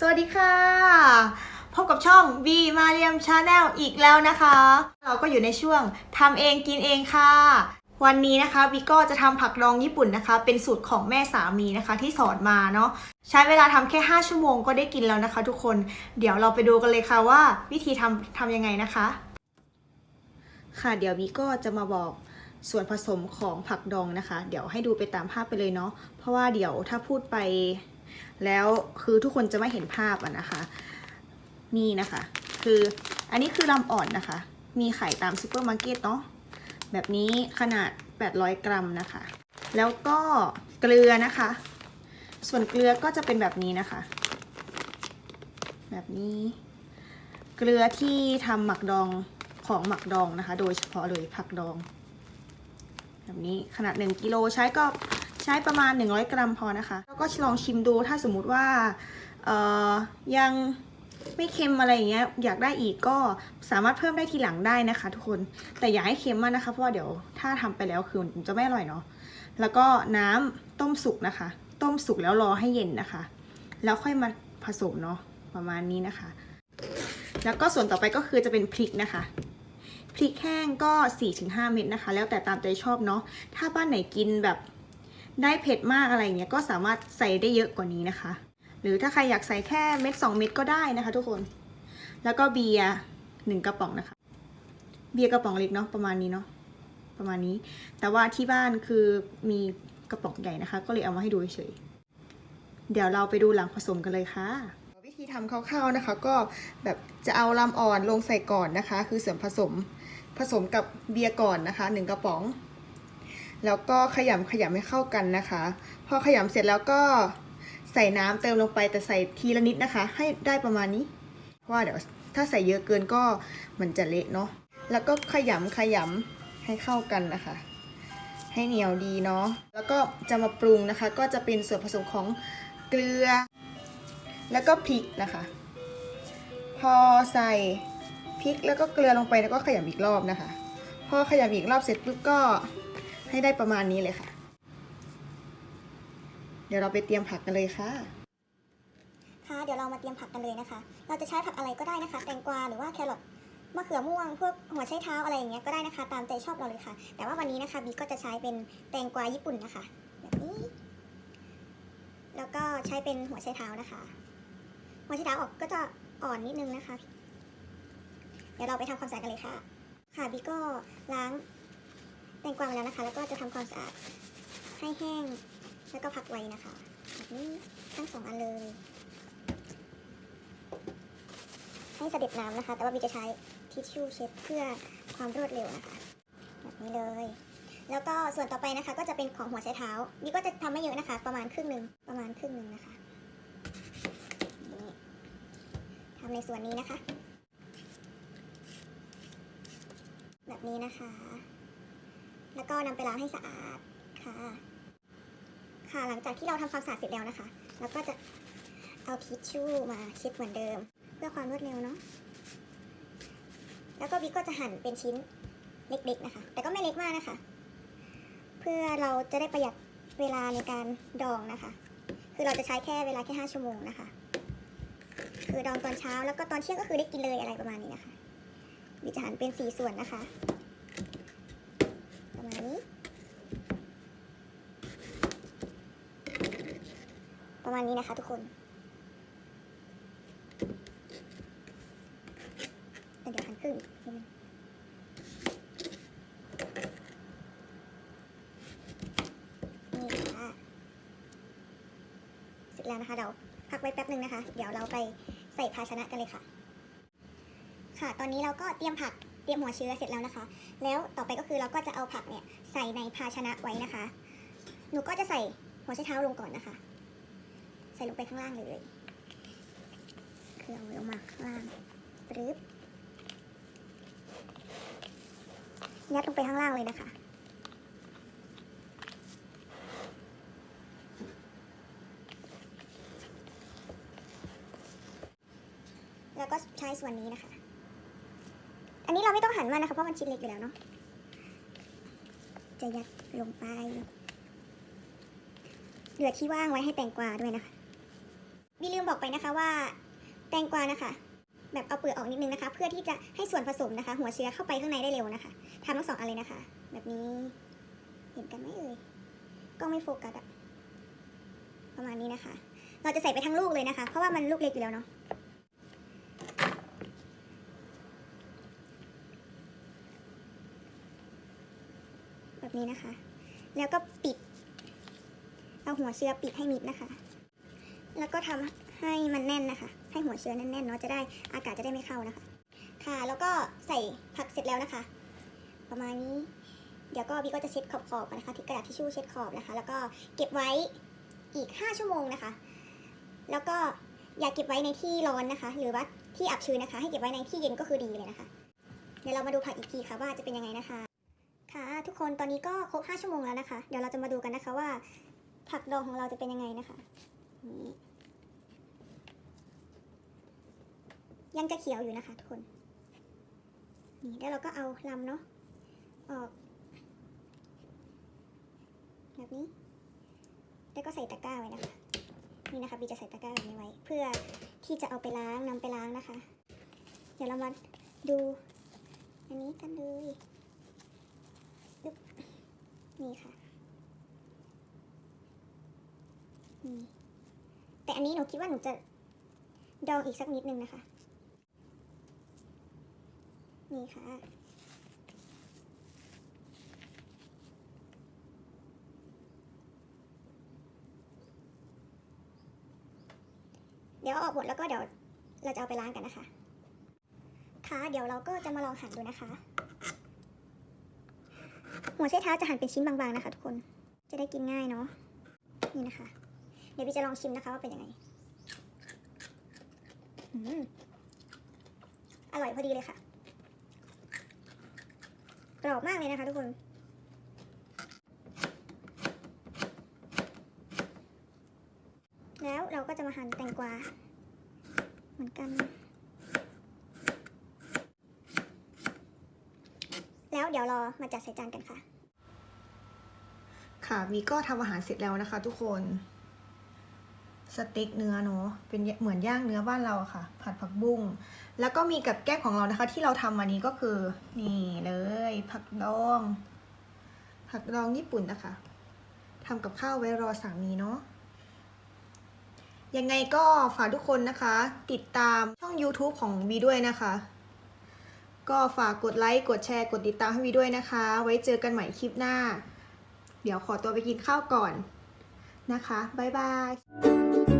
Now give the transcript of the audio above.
สวัสดีค่ะ พบกับช่อง V มาเรียมชาแนลอีกแล้วนะคะ เราก็อยู่ในช่วงทำเองกินเองค่ะ วันนี้นะคะวิก็จะทำผักดองญี่ปุ่นนะคะ เป็นสูตรของแม่สามีนะคะ ที่สอนมาเนาะใช้เวลาทำแค่ 5 ชั่วโมงก็ได้กินแล้วนะคะ ทุกคนเดี๋ยวเราไปดูกันเลยค่ะว่า วิธีทำทำยังไงนะคะ ค่ะเดี๋ยววิก็จะมาบอกส่วนผสมของผักดองนะคะ เดี๋ยวให้ดูไปตามภาพไปเลยเนาะเพราะว่าเดี๋ยวถ้าพูดไป แล้วคือทุกคนจะไม่เห็นภาพอะนะคะ นี่นะคะ คืออันนี้คือลำอ่อนนะคะ มีขายตามซูเปอร์มาร์เก็ตเนาะแบบนี้ขนาด 800 กรัมนะคะ แล้วก็เกลือนะคะ ส่วนเกลือก็จะเป็นแบบนี้นะคะ แบบนี้ เกลือที่ทำหมักดองของหมักดองนะคะ โดยเฉพาะเลยผักดอง แบบนี้ขนาด 1กิโลใช้ก็ ช้ประมาณ 100 กรัมพอนะคะ แล้วก็ลองชิมดูถ้าสมมุติว่าเอ่อยังไม่เค็มอะไรอย่างเงี้ยอยากได้อีกก็สามารถเพิ่มได้ทีหลังได้นะคะ ทุกคนแต่อย่าให้เค็มมากนะคะเพราะว่าเดี๋ยวถ้าทำไปแล้วคือจะไม่อร่อยเนาะแล้วก็น้ำต้มสุกนะคะ ต้มสุกแล้วรอให้เย็นนะคะ แล้วค่อยมาผสมเนาะประมาณนี้นะคะ แล้วก็ส่วนต่อไปก็คือจะเป็นพริกนะคะพริกแห้งก็ 4-5 เม็ดนะคะ แล้วแต่ตามใจชอบเนาะถ้าบ้านไหนกินแบบ ได้เผ็ดมากอะไรเงี้ยก็สามารถใส่ได้เยอะกว่านี้นะคะ หรือถ้าใครอยากใส่แค่เม็ด2เม็ดก็ได้นะคะทุกคน แล้วก็เบียร์หนึ่งกระป๋องนะคะ เบียร์กระป๋องเล็กเนาะประมาณนี้เนาะประมาณนี้ แต่ว่าที่บ้านคือมีกระป๋องใหญ่นะคะ ก็เลยเอามาให้ดูเฉยเดี๋ยวเราไปดูหลังผสมกันเลยค่ะวิธีทำคร่าวๆนะคะ ก็แบบจะเอาลำอ่อนลงใส่ก่อนนะคะ คือส่วนผสมผสมกับเบียร์ก่อนนะคะหนึ่งกระป๋อง แล้วก็ขยำขยำให้เข้ากันนะคะ พอขยำเสร็จแล้วก็ใส่น้ำเติมลงไปแต่ใส่ทีละนิดนะคะ ให้ได้ประมาณนี้ เพราะว่าเดี๋ยวถ้าใส่เยอะเกินก็มันจะเละเนาะแล้วก็ขยำขยำให้เข้ากันนะคะ ให้เหนียวดีเนาะแล้วก็จะมาปรุงนะคะ ก็จะเป็นส่วนผสมของเกลือ แล้วก็พริกนะคะ พอใส่พริกแล้วก็เกลือลงไปแล้วก็ขยำอีกรอบนะคะ พอขยำอีกรอบเสร็จปุ๊บก็ ให้ได้ประมาณนี้เลยค่ะ เดี๋ยวเราไปเตรียมผักกันเลยค่ะค่ะเดี๋ยวเรามาเตรียมผักกันเลยนะคะ เราจะใช้ผักอะไรก็ได้นะคะ แตงกวาหรือว่าแครอทมะเขือม่วงพวกหัวไชเท้าอะไรอย่างเงี้ยก็ได้นะคะ ตามใจชอบเราเลยค่ะ แต่ว่าวันนี้นะคะบีก็จะใช้เป็นแตงกวาญี่ปุ่นนะคะแบบนี้ แล้วก็ใช้เป็นหัวไชเท้านะคะ หัวไชเท้าออกก็จะอ่อนนิดนึงนะคะ เดี๋ยวเราไปทำความสะอาดกันเลยค่ะ ค่ะบีก็ล้าง แตงกวามาแล้วนะคะ แล้วก็จะทำความสะอาดให้แห้ง แล้วก็พักไว้นะคะแบบนี้ทั้งสองอันเลยให้เสด็จน้ำนะคะ แต่ว่าบีจะใช้ทิชชู่เช็ดเพื่อความรวดเร็วนะคะแบบนี้เลย แล้วก็ส่วนต่อไปนะคะ ก็จะเป็นของหัวไชเท้าบีก็จะทำไม่เยอะนะคะ ประมาณครึ่งหนึ่งประมาณครึ่งหนึ่งนะคะทำในส่วนนี้นะคะ แบบนี้นะคะ แล้วก็นำไปล้างให้สะอาดค่ะ ค่ะหลังจากที่เราทำความสะอาดเสร็จแล้วนะคะแล้วก็จะเอาทิชชู่มาเช็ดเหมือนเดิม เพื่อความรวดเร็วเนาะแล้วก็บิ๊กก็จะหั่นเป็นชิ้นเล็กๆนะคะ แต่ก็ไม่เล็กมากนะคะ เพื่อเราจะได้ประหยัดเวลาในการดองนะคะ คือเราจะใช้แค่เวลาแค่ 5 ชั่วโมงนะคะ คือดองตอนเช้าแล้วก็ตอนเที่ยงก็คือได้กินเลยอะไรประมาณนี้นะคะบิ๊กจะหั่นเป็นสี่ส่วนนะคะ ประมาณนี้ ประ มาณนี้นะคะทุกคน เดี๋ยวหันครึ่งนิดนึงนี่ค่ะเสร็จแล้วนะคะเดี๋ยวพักไว้แป๊บหนึ่งนะคะ เดี๋ยวเราไปใส่ภาชนะกันเลยค่ะ ค่ะ ตอนนี้เราก็เตรียมผักเตรียมหัวเชื้อเสร็จแล้วนะคะ แล้วต่อไปก็คือเราก็จะเอาผักเนี่ยใส่ในภาชนะไว้นะคะ หนูก็จะใส่หัวไชเท้าลงก่อนนะคะ ใส่ลงไปข้างล่างเลยเครื่องลงมาข้างล่างปรึ๊บยัดลงไปข้างล่างเลยนะคะ แล้วก็ใช้ส่วนนี้นะคะ อันนี้เราไม่ต้องหั่นมากนะคะ เพราะมันชิ้นเล็กอยู่แล้วเนาะ จะยัดลงไป เหลือที่ว่างไว้ให้แตงกวาด้วยนะคะ มีลืมบอกไปนะคะว่า แตงกวานะคะ แบบเอาเปลือกออกนิดนึงนะคะ เพื่อที่จะให้ส่วนผสมนะคะ หัวเชื้อเข้าไปข้างในได้เร็วนะคะทำทั้งสองอันเลยนะคะ แบบนี้เห็นกันไหมเอ่ยก็ไม่โฟกัสอะประมาณนี้นะคะ เราจะใส่ไปทั้งลูกเลยนะคะ เพราะว่ามันลูกเล็กอยู่แล้วเนาะแบบนี้นะคะ แล้วก็ปิด เอาหัวเชื้อปิดให้มิดนะคะ แล้วก็ทำให้มันแน่นนะคะ ให้หัวเชื้อแน่นๆเนาะจะได้อากาศจะได้ไม่เข้านะคะ ค่ะแล้วก็ใส่ผักเสร็จแล้วนะคะ ประมาณนี้ เดี๋ยวก็บีก็จะเช็ดขอบๆนะคะที่กระดาษทิชชู่เช็ดขอบนะคะ แล้วก็เก็บไว้อีก 5 ชั่วโมงนะคะ แล้วก็อย่าเก็บไว้ในที่ร้อนนะคะ หรือว่าที่อับชื้นนะคะ ให้เก็บไว้ในที่เย็นก็คือดีเลยนะคะ เดี๋ยวเรามาดูผักอีกทีค่ะว่าจะเป็นยังไงนะคะ ค่ะ ทุกคนตอนนี้ก็ครบ 5 ชั่วโมงแล้วนะคะ เดี๋ยวเราจะมาดูกันนะคะว่า ผักดองของเราจะเป็นยังไงนะคะ นี่ยังจะเขียวอยู่นะคะทุกคน นี่แล้วเราก็เอาลำเนาะออก แบบนี้ แล้วก็ใส่ตะกร้าไว้นะคะนี่นะคะบีจะใส่ตะกร้าแบบนี้ไว้ เพื่อที่จะเอาไปล้างนำไปล้างนะคะ เดี๋ยวเรามาดู อันนี้กันเลยปึ๊บนี่ค่ะนี่ อันนี้หนูคิดว่าหนูจะดองอีกสักนิดนึงนะคะ นี่ค่ะ เดี๋ยวออกหมดแล้วก็เดี๋ยวเราจะเอาไปล้างกันนะคะ ค่ะเดี๋ยวเราก็จะมาลองหั่นดูนะคะ หัวไชเท้าจะหั่นเป็นชิ้นบางๆนะคะ ทุกคน จะได้กินง่ายเนาะ นี่นะคะ ดี๋ยวพี่จะลองชิมนะคะว่าเป็นยังไงอร่อยพอดีเลยค่ะ กรอบมากเลยนะคะทุกคน แล้วเราก็จะมาหั่นแตงกวา เหมือนกัน แล้วเดี๋ยวรอมาจัดใส่จานกันค่ะ ค่ะวีก็ทำอาหารเสร็จแล้วนะคะทุกคน สเต็กเนื้อเนาะเป็นเหมือนย่างเนื้อบ้านเราอะค่ะ ผัดผักบุ้งแล้วก็มีกับแก้มของเรานะคะ ที่เราทำมานี้ก็คือนี่เลย ผักดอง ผักดองญี่ปุ่นนะคะทำกับข้าวไว้รอสามีเนาะยังไงก็ฝากทุกคนนะคะ ติดตามช่อง YouTube ของวีด้วยนะคะ ก็ฝากกดไลค์กดแชร์กดติดตามให้วีด้วยนะคะ ไว้เจอกันใหม่คลิปหน้า เดี๋ยวขอตัวไปกินข้าวก่อน นะคะบ๊ายบาย